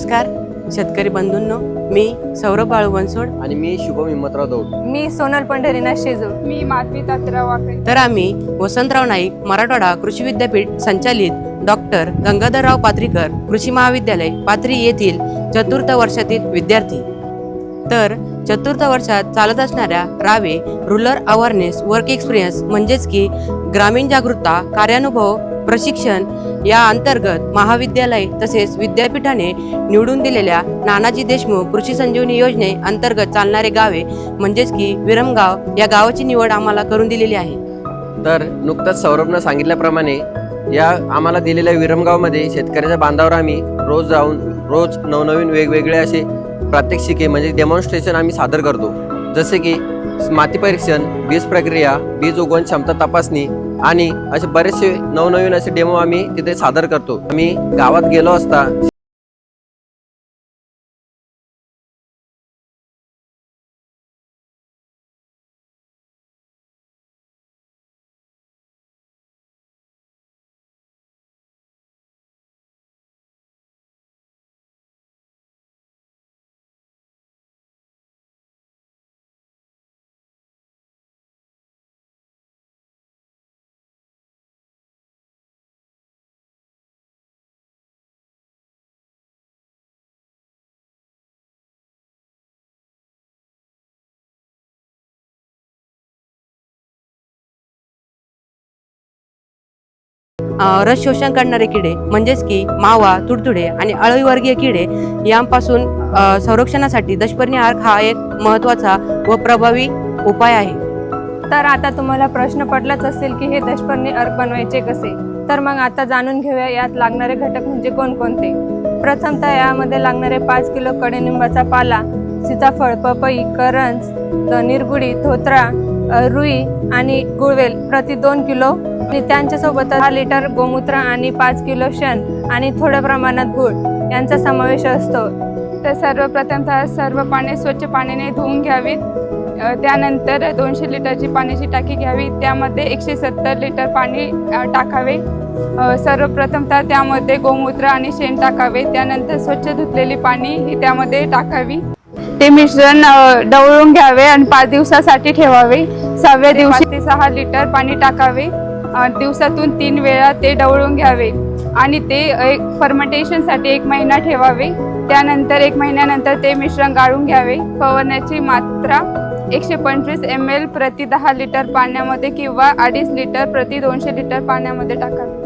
नमस्कार शेतकरी बंधूंनो मी सौरभ बाळू बनसोड. आणि मी शुभम हिम्मतराव दौड. मी सोनल पंढरीनाथ शेजूळ मी माधवी तात्रा वाकळे. तर आम्ही वसंतराव नाईक मराठवाडा कृषी विद्यापीठ संचालित डॉक्टर गंगाधरराव पात्रीकर कृषी महाविद्यालय पाथरी येथील चतुर्थ वर्षातील विद्यार्थी. तर चतुर्थ वर्षात चालत असणाऱ्या रावे रुरल अवेअरनेस वर्क एक्सपिरियन्स म्हणजेच की ग्रामीण जागरूकता कार्यानुभव प्रशिक्षण या अंतर्गत महाविद्यालय तसेच विद्यापीठाने निवडून दिलेल्या नानाजी देशमुख कृषी संजीवनी योजने अंतर्गत चालणारे गावे म्हणजेच की विरमगाव या गावाची निवड आम्हाला करून दिलेली आहे. तर नुकतंच सौरभनं सांगितल्याप्रमाणे या आम्हाला दिलेल्या विरमगावमध्ये शेतकऱ्याच्या बांधावर आम्ही रोज जाऊन रोज नवनवीन वेगवेगळे असे प्रात्यक्षिके म्हणजे डेमॉन्स्ट्रेशन आम्ही सादर करतो. जसे की माती परीक्षण बीज प्रक्रिया बीज उगवण क्षमता तपासणी आणि असे बरेचसे नवनवीन असे डेमो आम्ही तिथे सादर करतो. आम्ही गावात गेलो असता रस शोषण करणारे किडे म्हणजेच की मावा तुडतुडे आणि अळवीवर्गीय किडे यांपासून संरक्षणासाठी दशपर्णी आर्क हा एक महत्त्वाचा व प्रभावी उपाय आहे. तर आता तुम्हाला प्रश्न पडलाच असेल की हे दशपर्णी अर्क बनवायचे कसे? तर मग आता जाणून घेऊया यात लागणारे घटक म्हणजे कोणकोणते? प्रथमतः यामध्ये लागणारे पाच किलो कडनिंबाचा पाला सीताफळ पपई करंज निरगुडी धोत्रा रुई आणि गुळवेल प्रति दोन किलो. आणि त्यांच्यासोबत दहा लिटर गोमूत्र आणि पाच किलो शेण आणि थोड्या प्रमाणात गुळ यांचा समावेश असतो. तर सर्वप्रथमतः सर्व पाने स्वच्छ पाण्याने धुवून घ्यावीत. त्यानंतर दोनशे लिटरची पाण्याची टाकी घ्यावी. त्यामध्ये एकशे सत्तर लिटर पाणी टाकावे. सर्वप्रथमतः त्यामध्ये गोमूत्र आणि शेण टाकावे. त्यानंतर स्वच्छ धुतलेली पाणी ही त्यामध्ये टाकावी. ते मिश्रण डवळून घ्यावे आणि पाच दिवसासाठी ठेवावे. सहाव्या दिवशी ते सहा लिटर पाणी टाकावे. दिवसातून तीन वेळा ते डवळून घ्यावे आणि ते एक फर्मेंटेशनसाठी एक महिना ठेवावे. त्यानंतर एक महिन्यानंतर ते मिश्रण गाळून घ्यावे. फवारण्याची मात्रा एकशे पंचवीस एम एल प्रति दहा लिटर पाण्यामध्ये किंवा अडीच लिटर प्रति दोनशे लिटर पाण्यामध्ये टाकावे.